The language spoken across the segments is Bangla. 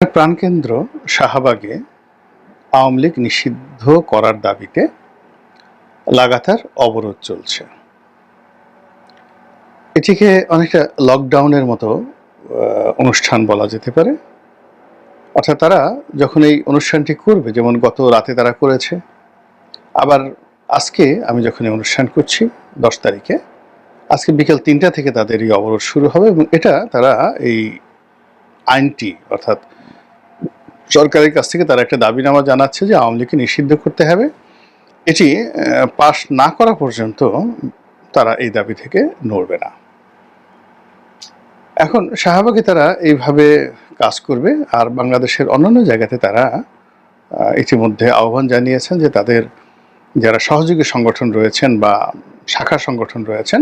প্রাণকেন্দ্র শাহবাগে আওয়ামী লীগ নিষিদ্ধ করার দাবিতে লাগাতার অবরোধ চলছে। এটিকে অনেকটা লকডাউনের মতো অনুষ্ঠান বলা যেতে পারে। অর্থাৎ তারা যখন এই অনুষ্ঠানটি করবে, যেমন গত রাতে তারা করেছে, আবার আজকে আমি যখন এই অনুষ্ঠান করছি, দশ তারিখে, আজকে বিকেল তিনটা থেকে তাদের এই অবরোধ শুরু হবে এবং এটা তারা এই আইনটি, অর্থাৎ সরকারের কাছ থেকে তারা একটা দাবিনামা জানাচ্ছে যে আওয়ামী লীগকে নিষিদ্ধ করতে হবে। এটি পাশ না করা পর্যন্ত তারা এই দাবি থেকে নড়বে না। এখন শাহবাগে তারা এইভাবে কাজ করবে আর বাংলাদেশের অন্যান্য জায়গাতে তারা ইতিমধ্যে আহ্বান জানিয়েছেন যে তাদের যারা সহযোগী সংগঠন রয়েছেন বা শাখা সংগঠন রয়েছেন,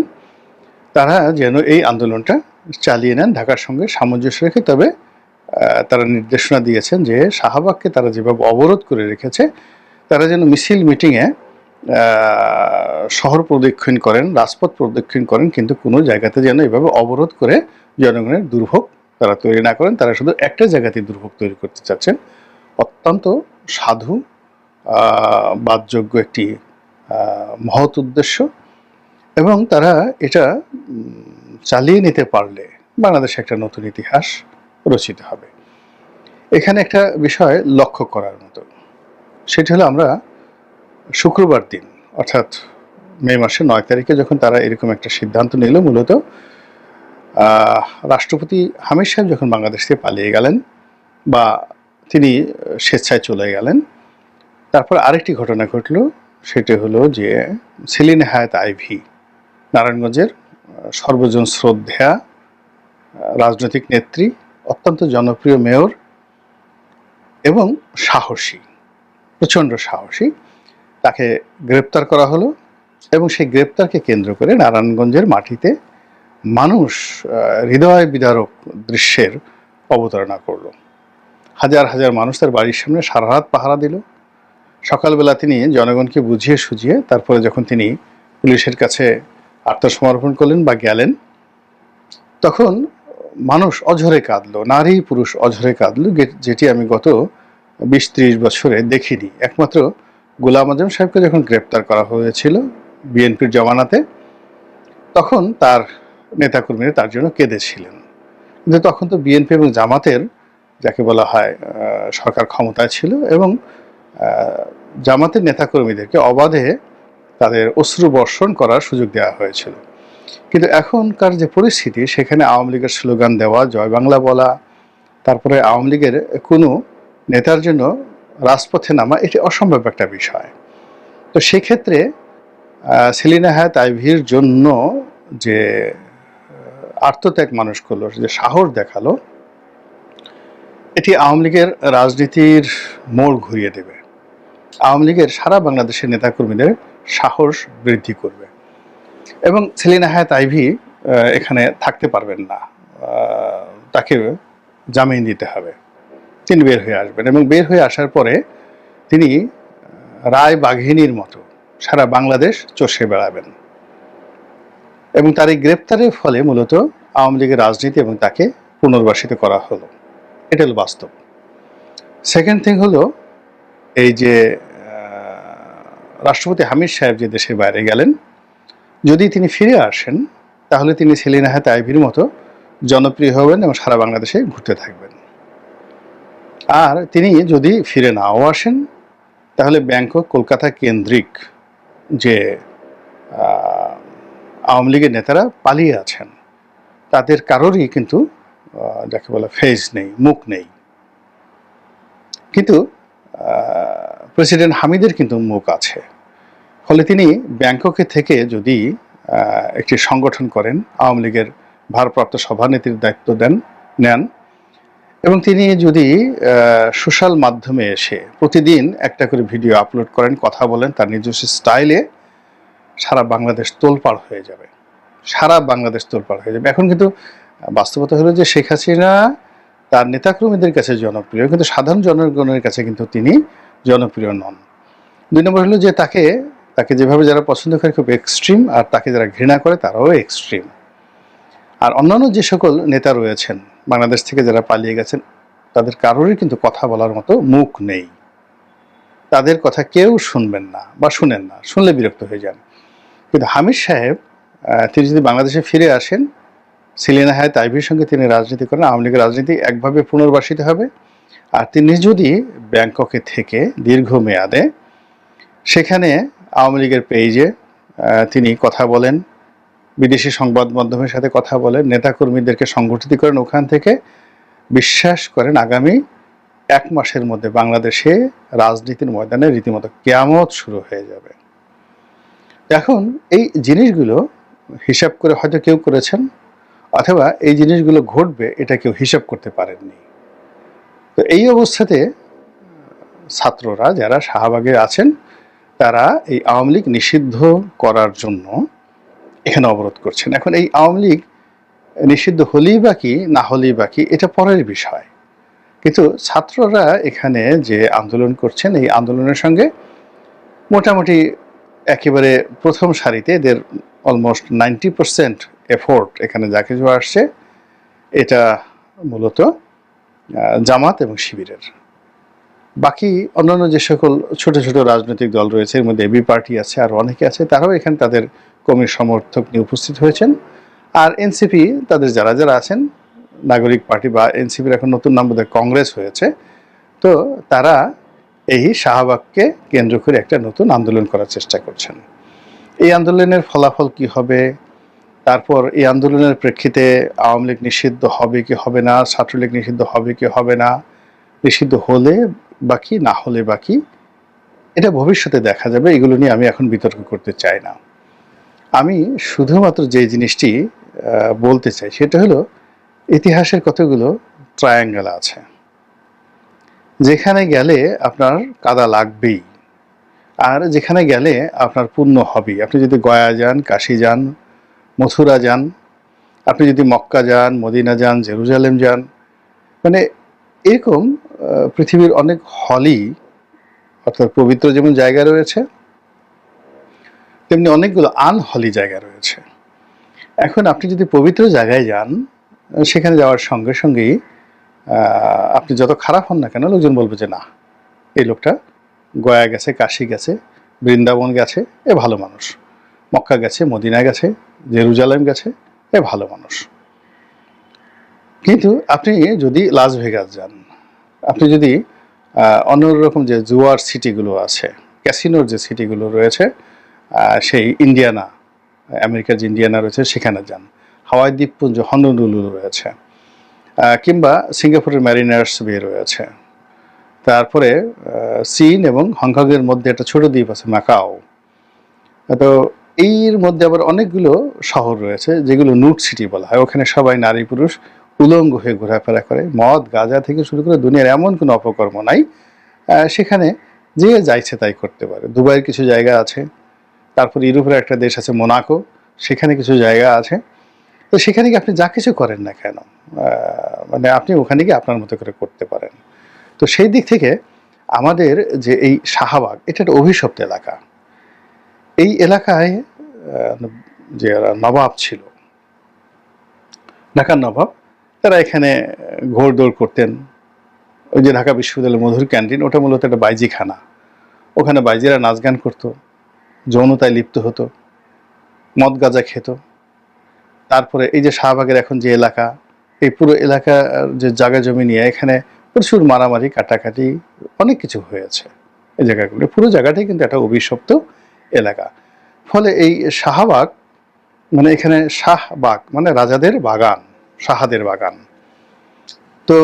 তারা যেন এই আন্দোলনটা চালিয়ে নেন ঢাকার সঙ্গে সামঞ্জস্য রেখে। তবে তারা নির্দেশনা দিয়েছেন যে শাহবাগকে তারা যেভাবে অবরোধ করে রেখেছে, তারা যেন মিছিল মিটিংয়ে শহর প্রদক্ষিণ করেন, রাজপথ প্রদক্ষিণ করেন, কিন্তু কোনো জায়গাতে যেন এভাবে অবরোধ করে জনগণের দুর্ভোগ তারা তৈরি না করেন, তারা শুধু একটা জায়গাতে দুর্ভোগ তৈরি করতে চাচ্ছেন। অত্যন্ত সাধু বাদযোগ্য একটি মহৎ উদ্দেশ্য এবং তারা এটা চালিয়ে নিতে পারলে বাংলাদেশে একটা নতুন ইতিহাস রচিত হবে। এখানে একটা বিষয় লক্ষ্য করার মতো। সেটি হলো আমরা শুক্রবার দিন অর্থাৎ মে মাসের নয় তারিখে যখন তারা এরকম একটা সিদ্ধান্ত নিল মূলত রাষ্ট্রপতি হামিদ সাহেব যখন বাংলাদেশ থেকে পালিয়ে গেলেন বা তিনি স্বেচ্ছায় চলে গেলেন তারপর আরেকটি ঘটনা ঘটলো সেটি হলো যে সেলিন হায়াত আইভি নারায়ণগঞ্জের সর্বজন শ্রদ্ধেয়া আহ, রাজনৈতিক নেত্রী অত্যন্ত জনপ্রিয় মেয়র এবং সাহসী, প্রচণ্ড সাহসী। তাকে গ্রেপ্তার করা হলো এবং সেই গ্রেপ্তারকে কেন্দ্র করে নারায়ণগঞ্জের মাটিতে মানুষ হৃদয় বিদারক দৃশ্যের অবতারণা করল। হাজার হাজার মানুষ তার বাড়ির সামনে সারা রাত পাহারা দিল। সকালবেলা তিনি জনগণকে বুঝিয়ে সুঝিয়ে তারপরে যখন তিনি পুলিশের কাছে আত্মসমর্পণ করলেন বা গেলেন, তখন মানুষ অঝরে কাঁদলো, নারী পুরুষ অঝরে কাঁদলো যেটি আমি গত বিশ ত্রিশ বছরে দেখিনি। একমাত্র গোলাম আজম সাহেবকে যখন গ্রেপ্তার করা হয়েছিল বিএনপির জমানাতে, তখন তার নেতাকর্মীরা তার জন্য কেঁদেছিলেন। কিন্তু তখন তো বিএনপি এবং জামাতের যাকে বলা হয় সরকার ক্ষমতায় ছিল এবং জামাতের নেতাকর্মীদেরকে অবাধে তাদের অশ্রু বর্ষণ করার সুযোগ দেওয়া হয়েছিল। কিন্তু এখনকার যে পরিস্থিতি, সেখানে আওয়ামী লীগের স্লোগান দেওয়া, জয় বাংলা বলা, তারপরে আওয়ামী লীগের কোনো নেতার জন্য রাজপথে নামা, এটি অসম্ভব একটা বিষয়। তো সেক্ষেত্রে সেলিনা হায়াত আইভির জন্য যে আত্মত্যাগ মানুষ করল, যে সাহস দেখাল, এটি আওয়ামী লীগের রাজনীতির মোড় ঘুরিয়ে দেবে। আওয়ামী লীগের সারা বাংলাদেশের নেতাকর্মীদের সাহস বৃদ্ধি করবে। এবং সেলিনা হায়াত আইভি এখানে থাকতে পারবেন না। তাকে জামিন দিতে হবে। তিনি বের হয়ে আসবেন এবং বের হয়ে আসার পরে তিনি রায় বাঘিনীর মতো সারা বাংলাদেশ চষে বেড়াবেন। এবং তার এই গ্রেপ্তারের ফলে মূলত আওয়ামী লীগের রাজনীতি এবং তাকে পুনর্বাসিত করা হলো। এটা হলো বাস্তব। সেকেন্ড থিং হলো এই যে রাষ্ট্রপতি হামিদ সাহেব যে দেশের বাইরে গেলেন যদি তিনি ফিরে আসেন, তাহলে তিনি সেলিনা হাতে আইভির মতো জনপ্রিয় হবেন এবং সারা বাংলাদেশে ঘুরতে থাকবেন। আর তিনি যদি ফিরে নাও আসেন, তাহলে ব্যাংকক কলকাতা কেন্দ্রিক যে আওয়ামী লীগের নেতারা পালিয়ে আছেন, তাদের কারোরই কিন্তু যাকে বলে ফেস নেই, মুখ নেই। কিন্তু প্রেসিডেন্ট হামিদের কিন্তু মুখ আছে। ফলে তিনি ব্যাংককে থেকে যদি একটি সংগঠন করেন, আওয়ামী লীগের ভারপ্রাপ্ত সভানেত্রীর দায়িত্ব দেন, নেন এবং তিনি যদি সোশ্যাল মাধ্যমে এসে প্রতিদিন একটা করে ভিডিও আপলোড করেন, কথা বলেন, তার নিজস্ব স্টাইলে সারা বাংলাদেশ তোলপাড় হয়ে যাবে। সারা বাংলাদেশ তোলপাড় হয়ে যাবে। এখন কিন্তু বাস্তবতা হলো যে শেখ হাসিনা তার নেতাকর্মীদের কাছে জনপ্রিয়, কিন্তু সাধারণ জনগণের কাছে কিন্তু তিনি জনপ্রিয় নন। দুই নম্বর হলো যে তাকে তাকে যেভাবে যারা পছন্দ করে খুব এক্সট্রিম আর তাকে যারা ঘৃণা করে তারাও এক্সট্রিম আর অন্যান্য যে সকল নেতা রয়েছেন, বাংলাদেশ থেকে যারা পালিয়ে গেছেন, তাদের কারোরই কিন্তু কথা বলার মতো মুখ নেই। তাদের কথা কেউ শুনবেন না বা শুনেন না, শুনলে বিরক্ত হয়ে যান। কিন্তু হামিদ সাহেব তিনি যদি বাংলাদেশে ফিরে আসেন, সিলিনা হায়াত আইভির সঙ্গে তিনি রাজনীতি করেন, আওয়ামী লীগের রাজনীতি একভাবে পুনর্বাসিত হবে। আর তিনি যদি ব্যাংককে থেকে দীর্ঘমেয়াদে, সেখানে আওয়ামী লীগের পেজে তিনি কথা বলেন। বিদেশি সংবাদ মাধ্যমের সাথে কথা বলেন। নেতাকর্মীদেরকে সংগঠিত করেন। ওখান থেকে বিশ্বাস করেন আগামী এক মাসের মধ্যে বাংলাদেশে রাজনীতির ময়দানে রীতিমতো কেয়ামত শুরু হয়ে যাবে। এখন এই জিনিসগুলো হিসাব করে হয়তো কেউ করেছেন, অথবা এই জিনিসগুলো ঘটবে, এটা কেউ হিসাব করতে পারেননি। তো এই অবস্থাতে ছাত্ররা যারা শাহবাগে আছেন তারা এই আওয়ামী লীগ নিষিদ্ধ করার জন্য এখানে অবরোধ করছেন। এখন এই আওয়ামী লীগ নিষিদ্ধ হলেই বা কি, না হলেই বা কি, এটা পরের বিষয়। কিন্তু ছাত্ররা এখানে যে আন্দোলন করছেন, এই আন্দোলনের সঙ্গে মোটামুটি একেবারে প্রথম সারিতে এদের অলমোস্ট নাইনটি পার্সেন্ট এফোর্ট এখানে যা কিছু আসছে, এটা মূলত জামাত এবং শিবিরের। বাকি অন্যান্য যে সকল ছোট ছোট রাজনৈতিক দল রয়েছে, এর মধ্যে এবি পার্টি আছে আর অনেকে আছে, তারাও এখানে তাদের কর্মী সমর্থক নিয়ে উপস্থিত হয়েছেন। আর এনসিপি, তাদের যারা যারা আছেন, নাগরিক পার্টি বা এনসিপির এখন নতুন নাম বোধহয় কংগ্রেস হয়েছে, তো তারা এই শাহবাগকে কেন্দ্র করে একটা নতুন আন্দোলন করার চেষ্টা করছেন। এই আন্দোলনের ফলাফল কি হবে? তারপর এই আন্দোলনের প্রেক্ষিতে আওয়ামী লীগ নিষিদ্ধ হবে কি হবে না? ছাত্রলীগ নিষিদ্ধ হবে কি হবে না? নিষিদ্ধ হলে বাকি, না হলে বাকি, এটা ভবিষ্যতে দেখা যাবে। এগুলো নিয়ে আমি এখন বিতর্ক করতে চাই না। আমি শুধুমাত্র যে জিনিসটি বলতে চাই, সেটা হলো ইতিহাসের কতগুলো ট্রায়াঙ্গেল আছে। যেখানে গেলে আপনার কাদা লাগবেই। আর যেখানে গেলে আপনার পুণ্য হবেই। আপনি যদি গয়া যান, কাশি যান, মথুরা যান, আপনি যদি মক্কা যান, মদিনা যান, জেরুজালেম যান মানে এরকম পৃথিবীর অনেক হলই অর্থাৎ পবিত্র যেমন জায়গা রয়েছে, তেমনি অনেকগুলো আনহলি জায়গা রয়েছে। এখন আপনি যদি পবিত্র জায়গায় যান, সেখানে যাওয়ার সঙ্গে সঙ্গেই আপনি যত খারাপ হন না কেন, লোকজন বলবে যে, না, এই লোকটা গয়া গেছে, কাশি গেছে, বৃন্দাবন গেছে, এ ভালো মানুষ। মক্কা গেছে, মদিনা গেছে, জেরুজালেম গেছে, এ ভালো মানুষ। কিন্তু আপনি যদি লাস ভেগাস যান আপনি যদি আহ, অন্য রকম যে জুয়ার সিটিগুলো আছে ক্যাসিনোর যে সিটিগুলো রয়েছে সেই ইন্ডিয়ানা আমেরিকার যে ইন্ডিয়ানা রয়েছে সেখানে যান। হাওয়াই দ্বীপপুঞ্জ হনলুলু রয়েছে। কিংবা সিঙ্গাপুরের ম্যারিনার্স বে রয়েছে। তারপরে চীন এবং হংকংয়ের মধ্যে একটা ছোট দ্বীপ আছে মাকাও। তো এর মধ্যে আবার অনেকগুলো শহর রয়েছে যেগুলো নুট সিটি বলা হয়। ওখানে সবাই নারী পুরুষ উলঙ্গ হয়ে ঘোরাফেরা করে। মদ, গাঁজা থেকে শুরু করে দুনিয়ার এমন কোনো অপকর্ম নাই। সেখানে যে যাইছে তাই করতে পারে। দুবাইয়ের কিছু জায়গা আছে, তারপর ইউরোপের একটা দেশ আছে মোনাকো, সেখানে কিছু জায়গা আছে। তো সেখানে কি আপনি যা কিছু করেন না কেন মানে আপনি ওখানে গিয়ে আপনার মতো করে করতে পারেন। তো সেই দিক থেকে আমাদের যে এই শাহবাগ, এটা একটা অভিশপ্ত এলাকা। এই এলাকায় যে নবাব ছিল ঢাকার নবাব তারা এখানে ঘোর দৌড় করতেন। ওই যে ঢাকা বিশ্ববিদ্যালয়ের মধুর ক্যান্টিন, ওটা মূলত একটা বাইজিখানা। ওখানে বাইজিরা নাচ গান করতো, যৌনতায় লিপ্ত হতো, মদ গাঁজা খেত। তারপরে এই যে শাহবাগের এখন যে এলাকা, এই পুরো এলাকার যে জায়গা জমি নিয়ে এখানে প্রচুর মারামারি, কাটাকাটি, অনেক কিছু হয়েছে এই জায়গাগুলো। পুরো জায়গাটাই কিন্তু একটা অভিশপ্ত এলাকা। ফলে এই শাহবাগ মানে এখানে শাহবাগ মানে রাজাদের বাগান। শাহাদের বাগান। তো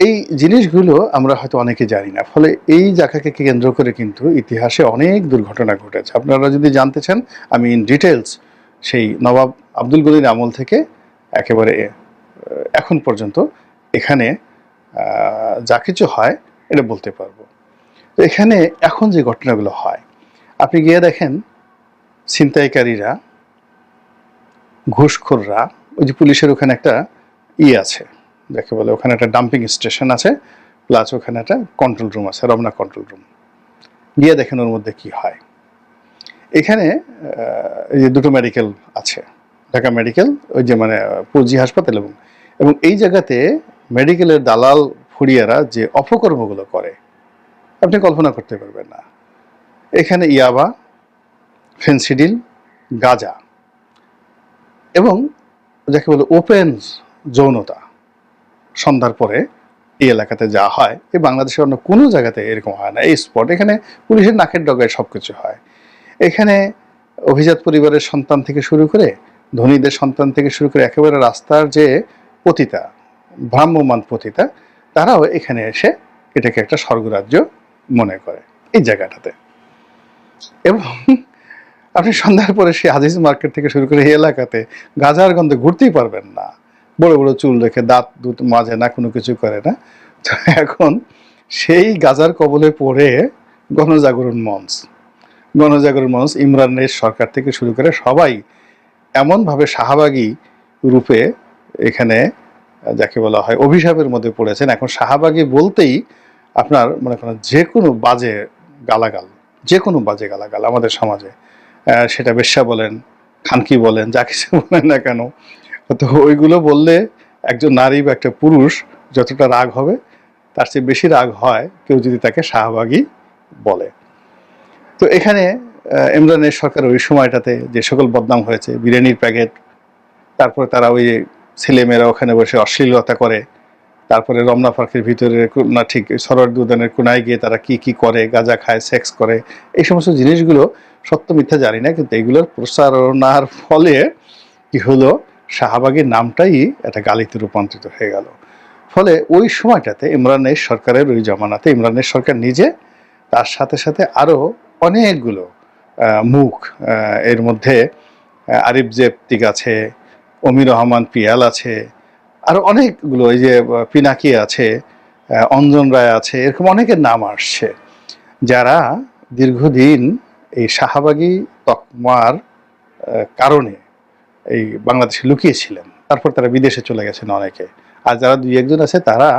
এই জিনিসগুলো আমরা হয়তো অনেকে জানি না। ফলে এই জায়গাকে কেন্দ্র করে কিন্তু ইতিহাসে অনেক দুর্ঘটনা ঘটেছে। আপনারা যদি জানতে চান, আমি ইন ডিটেলস সেই নবাব আব্দুল গনির আমল থেকে একেবারে এখন পর্যন্ত এখানে যা কিছু হয় এটা বলতে পারব। এখানে এখন যে ঘটনাগুলো হয়, আপনি গিয়ে দেখেন ছিনতাইকারীরা, ঘুষখোররা ওই যে পুলিশের ওখানে একটা ই আছে, যাকে বলে ওখানে একটা ডাম্পিং স্টেশন আছে প্লাস ওখানে একটা কন্ট্রোল রুম আছে, রমনা কন্ট্রোল রুম গিয়ে দেখেন ওর মধ্যে কি হয়। এখানে এই যে দুটো মেডিকেল আছে, ঢাকা মেডিকেল ওই যে মানে পুঁজি হাসপাতাল এবং এবং এই জায়গাতে মেডিকেলের দালাল ফুড়িয়ারা যে অপকর্মগুলো করে, আপনি কল্পনা করতে পারবেন না। এখানে ইয়াবা, ফেন্সিডিল, গাজা এবং যাকে বলে ওপেন যৌনতা। সন্ধ্যার পরে এই এলাকাতে যা হয় এই বাংলাদেশের অন্য কোনো জায়গাতে এরকম হয় না। এই স্পট, এখানে পুলিশের নাকের ডগায় সব কিছু হয়। এখানে অভিজাত পরিবারের সন্তান থেকে শুরু করে, ধনীদের সন্তান থেকে শুরু করে একেবারে রাস্তার যে পতিতা ভ্রাম্যমান পতিতা, তারাও এখানে এসে এটাকে একটা স্বর্গরাজ্য মনে করে এই জায়গাটাতে। এবং আপনি সন্ধ্যার পরে সেই আজিজ মার্কেট থেকে শুরু করে এই এলাকাতে গাজার গন্ধে ঘুরতেই পারবেন না। বড় বড় চুল রেখে দাঁত দুধ মাজে না, কোনো কিছু করে না। তো এখন সেই গাজার কবলে পড়ে গণজাগরণ মঞ্চ। গণজাগরণ মঞ্চ ইমরানের সরকার থেকে শুরু করে সবাই এমনভাবে শাহবাগী রূপে এখানে, যাকে বলা হয়, অভিশাপের মধ্যে পড়েছেন। এখন শাহবাগী বলতেই আপনার মনে করেন যে কোনো বাজে গালাগাল, যে কোনো বাজে গালাগাল আমাদের সমাজে সেটা বেশ্যা বলেন, খানকি বলেন, যা কিছু বলেন না কেন। তো ওইগুলো বললে একজন নারী বা একটা পুরুষ যতটা রাগ হবে, তার চেয়ে বেশি রাগ হয় কেউ যদি তাকে শাহবাগী বলে। তো এখানে ইমরানের সরকার ওই সময়টাতে যে সকল বদনাম হয়েছে, বিরিয়ানির প্যাকেট, তারপরে তারা ওই ছেলেমেয়েরা ওখানে বসে অশ্লীলতা করে তারপরে রমনা পার্কের ভিতরে না ঠিক, সরোয়ার উদ্যানের কোনায় গিয়ে তারা কি কি করে, গাঁজা খায় সেক্স করে, এই সমস্ত জিনিসগুলো সত্য মিথ্যা জানি না, কিন্তু এগুলোর প্রচারণার ফলে কি হলো, শাহবাগের নামটাই একটা গালিতে রূপান্তরিত হয়ে গেল। ফলে ওই সময়টাতে ইমরানের সরকারের ওই জমানাতে, ইমরানের সরকার নিজে তার সাথে সাথে আরও অনেকগুলো মুখ এর মধ্যে আরিফ জেপ্তিক আছে, অমির রহমান পিয়াল আছে আরও অনেকগুলো এই যে পিনাকি আছে অঞ্জন রায় আছে, এরকম অনেকের নাম আসছে, যারা দীর্ঘদিন এই শাহবাগী তকমার কারণে এই বাংলাদেশে লুকিয়েছিলেন। তারপর তারা বিদেশে চলে গেছেন অনেকে। আর যারা দুই একজন আছে, তারা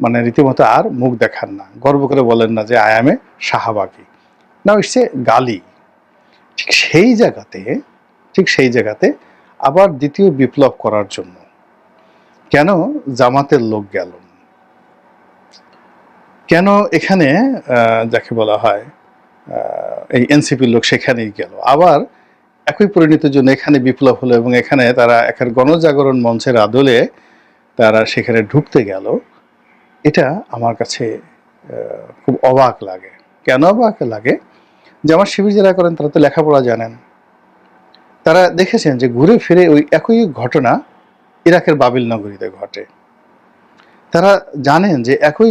মানে রীতিমতো আর মুখ দেখান না। গর্ব করে বলেন না যে আয়ামে শাহবাগী। না ইসছে গালি। ঠিক সেই জায়গাতে, ঠিক সেই জায়গাতে আবার দ্বিতীয় বিপ্লব করার জন্য কেন জামাতের লোক গেল? কেন এখানে যাকে বলা হয় এই এনসিপির লোক সেখানেই গেল? আবার একই পরিণতির জন্য এখানে বিপ্লব হলো এবং এখানে তারা একের গণজাগরণ মঞ্চের আদলে তারা সেখানে ঢুকতে গেল। এটা আমার কাছে খুব অবাক লাগে। কেন অবাক লাগে? যে আমার শিবির যারা করেন, তারা তো লেখাপড়া জানেন। তারা দেখেছেন যে ঘুরে ফিরে ওই একই ঘটনা ইরাকের বাবিল নগরীতে ঘটে। তারা জানেন যে একই